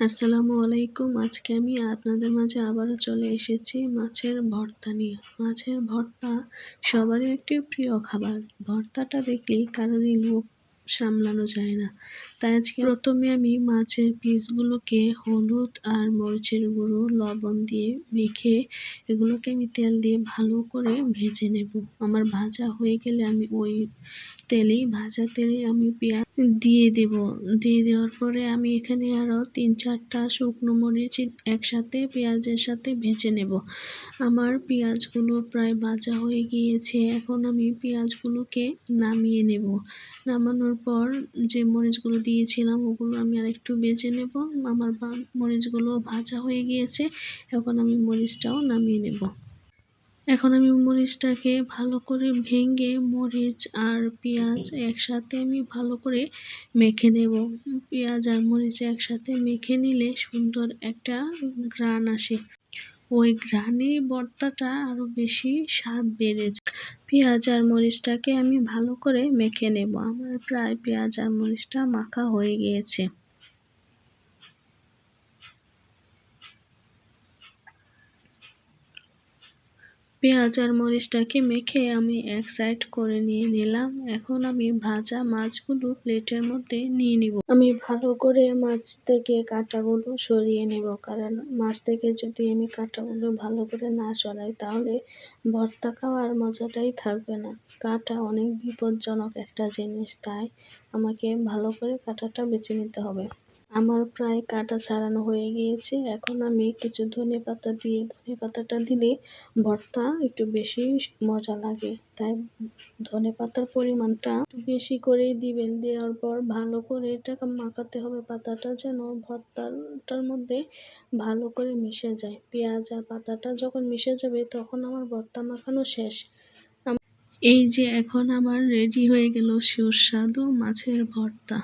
আসসালামু আলাইকুম। আজকে আমি আপনাদের মাঝে আবারও চলে এসেছি মাছের ভর্তা নিয়ে। মাছের ভর্তা সবারই একটি প্রিয় খাবার। ভর্তাটা দেখলেই কারোরই লোক সামলানো যায় না। তাই আজকে প্রথমে আমি মাছের পিসগুলোকে হলুদ আর মরিচের গুঁড়ো, লবণ দিয়ে মেখে এগুলোকে আমি তেল দিয়ে ভালো করে ভেজে নেব। আমার ভাজা হয়ে গেলে আমি ওই তেলেই, ভাজা তেলেই আমি পেঁয়াজ দিয়ে দেব। দিয়ে দেওয়ার পরে আমি এখানে আরও তিন চারটা শুকনো মরিচ একসাথে পেঁয়াজের সাথে ভেজে নেব। আমার পেঁয়াজগুলো প্রায় ভাজা হয়ে গিয়েছে। এখন আমি পেঁয়াজগুলোকে নামিয়ে নেব। নামানোর পর যে মরিচগুলো দিয়েছিলাম, ওগুলো আমি আর একটু বেজে নেব। আমার মরিচগুলো ভাজা হয়ে গিয়েছে। এখন আমি মরিচটাও নামিয়ে নেব। এখন আমি মরিচটাকে ভালো করে ভেঙে মরিচ আর পেঁয়াজ একসাথে আমি ভালো করে মেখে নেব। পেঁয়াজ আর মরিচ একসাথে মেখে নিলে সুন্দর একটা গ্রান আসে। ওই ঘ্রাণে ভর্তাটা আরও বেশি স্বাদ বেড়েছে পেঁয়াজ আর মরিচটাকে আমি ভালো করে মেখে নেব। আমার প্রায় পেঁয়াজ আর মরিচটা মাখা হয়ে গিয়েছে। পেঁয়াজ আর মরিচটাকে মেখে আমি এক সাইড করে নিয়ে নিলাম। এখন আমি ভাজা মাছগুলো প্লেটের মধ্যে নিয়ে নিব। আমি ভালো করে মাছ থেকে কাঁটাগুলো সরিয়ে নেব। কারণ মাছ থেকে যদি আমি কাঁটাগুলো ভালো করে না সরাই, তাহলে ভর্তা খাওয়ার মজাটাই থাকবে না। কাঁটা অনেক বিপজ্জনক একটা জিনিস, তাই আমাকে ভালো করে কাঁটাটা বেছে নিতে হবে। আমার প্রায় কাটা ছাড়ানো হয়ে গিয়েছে। এখন আমি কিছু ধনে পাতা দিয়ে, ধনে পাতাটা দিলে ভর্তা একটু বেশি মজা লাগে। তাই ধনে পাতার পরিমাণটা একটু বেশি করেই দিবেন। দেওয়ার পর ভালো করে এটাকে মাখাতে হবে। পাতাটা যেন ভর্তাটার মধ্যে ভালো করে মিশে যায়। পেঁয়াজ আর পাতাটা যখন মিশে যাবে তখন আমার ভর্তা মাখানো শেষ। এই যে এখন আমার রেডি হয়ে গেল সুস্বাদু মাছের ভর্তা।